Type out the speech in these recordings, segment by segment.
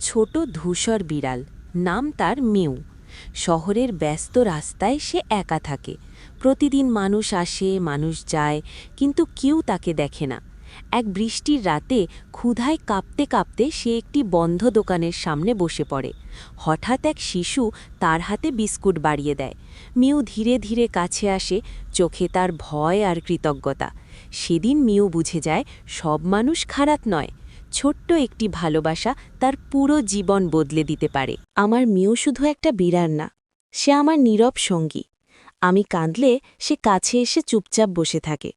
ছোট ধূসর বিড়াল। নাম তার মিউ। শহরের ব্যস্ত রাস্তায় সে একা থাকে। প্রতিদিন মানুষ আসে, মানুষ যায়, কিন্তু কেউ তাকে দেখে না। এক বৃষ্টির রাতে ক্ষুধায় কাঁপতে কাঁপতে সে একটি বন্ধ দোকানের সামনে বসে পড়ে। হঠাৎ এক শিশু তার হাতে বিস্কুট বাড়িয়ে দেয়। মিউ ধীরে ধীরে কাছে আসে, চোখে তার ভয় আর কৃতজ্ঞতা। সেদিন মিউ বুঝে যায়, সব মানুষ খারাপ নয়। ছোট্ট একটি ভালোবাসা তার পুরো জীবন বদলে দিতে পারে। আমার মেয়েও শুধু একটা বিড়ার না, সে আমার নীরব সঙ্গী। আমি কাঁদলে সে কাছে এসে চুপচাপ বসে থাকে।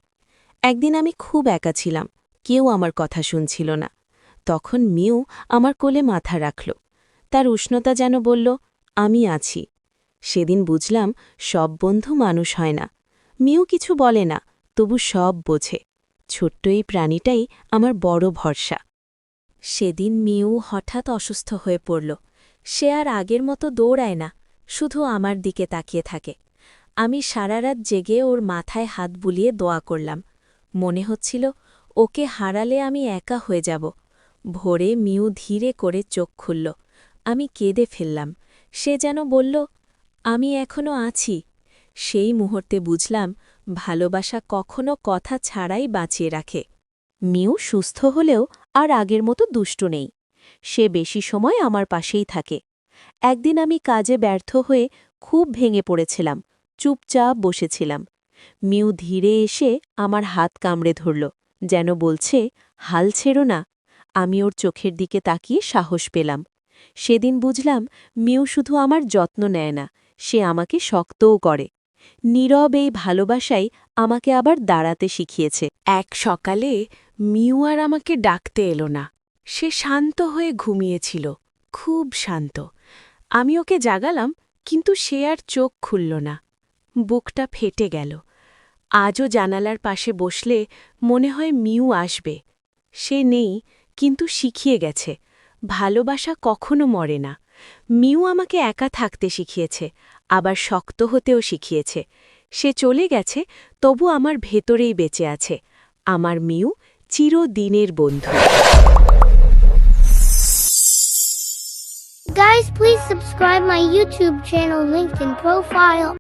একদিন আমি খুব একা ছিলাম, কেউ আমার কথা শুনছিল না। তখন মিউ আমার কোলে মাথা রাখল। তার উষ্ণতা যেন বলল, আমি আছি। সেদিন বুঝলাম সব বন্ধু মানুষ হয় না। মিউ কিছু বলে না, তবু সব বোঝে। ছোট্ট এই প্রাণীটাই আমার বড় ভরসা। সেদিন মিউ হঠাৎ অসুস্থ হয়ে পড়ল। সে আর আগের মতো দৌড়ায় না, শুধু আমার দিকে তাকিয়ে থাকে। আমি সারা রাত জেগে ওর মাথায় হাত বুলিয়ে দোয়া করলাম। মনে হচ্ছিল, ওকে হারালে আমি একা হয়ে যাব। ভোরে মিউ ধীরে করে চোখ খুলল। আমি কেঁদে ফেললাম। সে যেন বলল, আমি এখনও আছি। সেই মুহূর্তে বুঝলাম, ভালোবাসা কখনো কথা ছাড়াই বাঁচিয়ে রাখে। মিউ সুস্থ হলেও আর আগের মতো দুষ্ট নেই। সে বেশি সময় আমার পাশেই থাকে। একদিন আমি কাজে ব্যর্থ হয়ে খুব ভেঙে পড়েছিলাম, চুপচাপ বসেছিলাম। মিউ ধীরে এসে আমার হাত কামড়ে ধরল, যেন বলছে, হাল ছেড়ো না। আমি ওর চোখের দিকে তাকিয়ে সাহস পেলাম। সেদিন বুঝলাম, মিউ শুধু আমার যত্ন নেয় না, সে আমাকে শক্তও করে। নীরব এই ভালোবাসাই আমাকে আবার দাঁড়াতে শিখিয়েছে। এক সকালে মিউ আর আমাকে ডাকতে এলো না। সে শান্ত হয়ে ঘুমিয়েছিল, খুব শান্ত। আমি ওকে জাগালাম, কিন্তু সে আর চোখ খুলল না। বুকটা ফেটে গেল। আজও জানালার পাশে বসলে মনে হয় মিউ আসবে। সে নেই, কিন্তু শিখিয়ে গেছে। ভালোবাসা কখনো মরে না। মিউ আমাকে একা থাকতে শিখিয়েছে, আবার শক্ত হতেও শিখিয়েছে। সে চলে গেছে, তবু আমার ভেতরেই বেঁচে আছে। আমার মিউ চিরদিনের বন্ধু Guys, please subscribe my YouTube channel linked in profile.